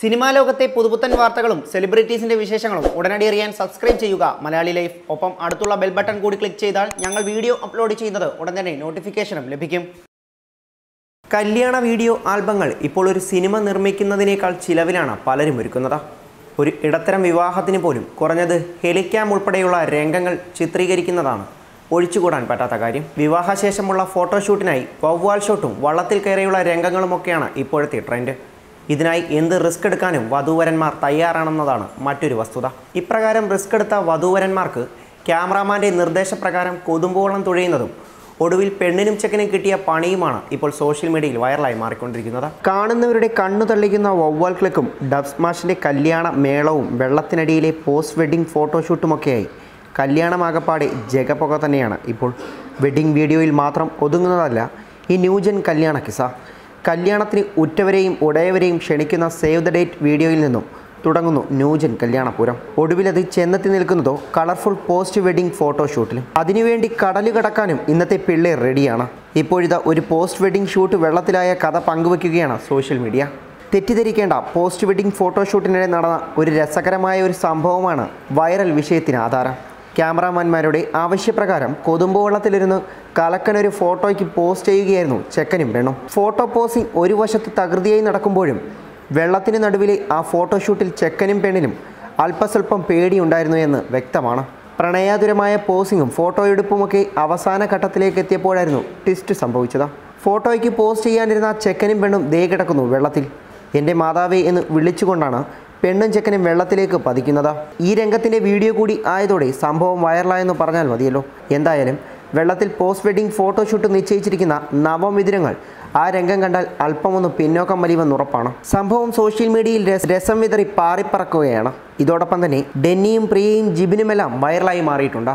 Cinema ലോകത്തെ പുതുപുത്തൻ വാർത്തകളും സെലിബ്രിറ്റീസിന്റെ വിശേഷങ്ങളും ഉടനടി അറിയാൻ സബ്സ്ക്രൈബ് ചെയ്യുക. മലയാളി ലൈഫ്. ഒപ്പം അടുത്തുള്ള ബെൽ ബട്ടൺ കൂടി ക്ലിക്ക് ചെയ്താൽ ഞങ്ങൾ വീഡിയോ അപ്ലോഡ് ചെയ്യുന്നത് ഉടൻ തന്നെ നോട്ടിഫിക്കേഷനും ലഭിക്കും. കല്യാണ വീഡിയോ ആൽബങ്ങൾ ഇപ്പോൾ ഒരു സിനിമ നിർമ്മിക്കുന്നതിനേക്കാൾ ചിലവിലാണ് പലരും ഒരുക്കുന്നത്. ഒരു ഇടത്തരം വിവാഹത്തിന് പോലും കുറഞ്ഞത് ഹെലിക്യാം ഉൾപ്പെടെയുള്ള രംഗങ്ങൾ ചിത്രീകരിക്കുന്നതാണ് ഒഴിച്ചുകൂടാൻ പറ്റാത്ത കാര്യം. വിവാഹശേഷമുള്ള ഫോട്ടോഷൂട്ടിനായി വവ്വാൽ ഷോട്ടും വള്ളത്തിൽ കയറിയുള്ള രംഗങ്ങളുമൊക്കെയാണ് ഇപ്പോഴത്തെ ട്രെൻഡ് ഇതിനായി എന്ത് റിസ്ക് എടുക്കാനും വധൂവരന്മാർ തയ്യാറാണെന്നതാണ് മറ്റൊരു വസ്തുത. ഇപ്രകാരം റിസ്ക് എടുത്ത വധൂവരന്മാർക്ക് ക്യാമറാമാന്റെ നിർദ്ദേശപ്രകാരം കൊതുമ്പുവെള്ളം തുഴയുന്നതും ഒടുവിൽ പെണ്ണിനും ചെക്കനും കിട്ടിയ പണിയുമാണ് ഇപ്പോൾ സോഷ്യൽ മീഡിയയിൽ വൈറലായി മാറിക്കൊണ്ടിരിക്കുന്നത്. കാണുന്നവരുടെ കണ്ണു തള്ളിക്കുന്ന വവ്വാൽ ക്ലിക്കും ഡബ്സ്മാഷിന്റെ കല്യാണ മേളവും വെള്ളത്തിനടിയിലെ പോസ്റ്റ് വെഡ്ഡിംഗ് ഫോട്ടോഷൂട്ടുമൊക്കെയായി. കല്യാണമാകപ്പാടെ ജഗപുക തന്നെയാണ് ഇപ്പോൾ. വെഡ്ഡിംഗ് വീഡിയോയിൽ മാത്രം ഒതുങ്ങുന്നതല്ല ഈ ന്യൂജൻ കല്യാണ കിസ കല്യാണത്തിന് ഉറ്റവരെയും ഉടയവരെയും ക്ഷണിക്കുന്ന സേവ് ദ ഡേറ്റ് വീഡിയോയിൽ നിന്നും തുടങ്ങുന്നു ന്യൂജൻ കല്യാണപുരം. ഒടുവിലത് ചെന്നെത്തി നിൽക്കുന്നതോ കളർഫുൾ പോസ്റ്റ് വെഡിങ് ഫോട്ടോഷൂട്ടിലും അതിനുവേണ്ടി കടൽ കടക്കാനും ഇന്നത്തെ പിള്ളേർ റെഡിയാണ്. ഇപ്പോഴിതാ ഒരു പോസ്റ്റ് വെഡിങ് ഷൂട്ട് വെള്ളത്തിലായ കഥ പങ്കുവയ്ക്കുകയാണ് സോഷ്യൽ മീഡിയ. തെറ്റിദ്ധരിക്കേണ്ട പോസ്റ്റ് വെഡിങ് ഫോട്ടോഷൂട്ടിനിടെ നടന്ന ഒരു രസകരമായ ഒരു സംഭവമാണ് വൈറൽ വിഷയത്തിന് ആധാരം. ക്യാമറാമാന്മാരുടെ ആവശ്യപ്രകാരം കൊതുമ്പ് വെള്ളത്തിലിരുന്ന് ഒരു ഫോട്ടോയ്ക്ക് പോസ്റ്റ് ചെയ്യുകയായിരുന്നു ചെക്കനും പെണ്ണും ഫോട്ടോ പോസിംഗ് ഒരു വശത്ത് തകൃതിയായി നടക്കുമ്പോഴും വെള്ളത്തിന് നടുവിലെ ആ ഫോട്ടോഷൂട്ടിൽ ചെക്കനും പെണ്ണിനും അല്പസ്വല്പം പേടിയുണ്ടായിരുന്നു എന്ന് വ്യക്തമാണ്. പ്രണയാതുരമായ പോസിങ്ങും ഫോട്ടോയെടുപ്പുമൊക്കെ അവസാന ഘട്ടത്തിലേക്ക് എത്തിയപ്പോഴായിരുന്നു ട്വിസ്റ്റ് സംഭവിച്ചത്. ഫോട്ടോയ്ക്ക് പോസ്റ്റ് ചെയ്യാനിരുന്ന ചെക്കനും പെണ്ണും ദേ കിടക്കുന്നു വെള്ളത്തിൽ. എന്റെ മാതാവേ എന്ന് വിളിച്ചുകൊണ്ടാണ് പെണ്ണും ചെക്കനും വെള്ളത്തിലേക്ക് പതിക്കുന്നത്. ഈ രംഗത്തിന്റെ വീഡിയോ കൂടി ആയതോടെ സംഭവം വൈറലായെന്ന് പറഞ്ഞാൽ മതിയല്ലോ. എന്തായാലും വെള്ളത്തിൽ പോസ്റ്റ് വെഡിങ് ഫോട്ടോഷൂട്ട് നിശ്ചയിച്ചിരിക്കുന്ന നവമിഥുനങ്ങൾ ആ രംഗം കണ്ടാൽ അല്പമൊന്ന് പിന്നോക്കം വലിവെന്ന് ഉറപ്പാണ് സംഭവം സോഷ്യൽ മീഡിയയിൽ രസം വിതറി പാറിപ്പറക്കുകയാണ്. ഇതോടൊപ്പം തന്നെ ഡെന്നിയും പ്രിയയും ജിബിനുമെല്ലാം വൈറലായി മാറിയിട്ടുണ്ട്.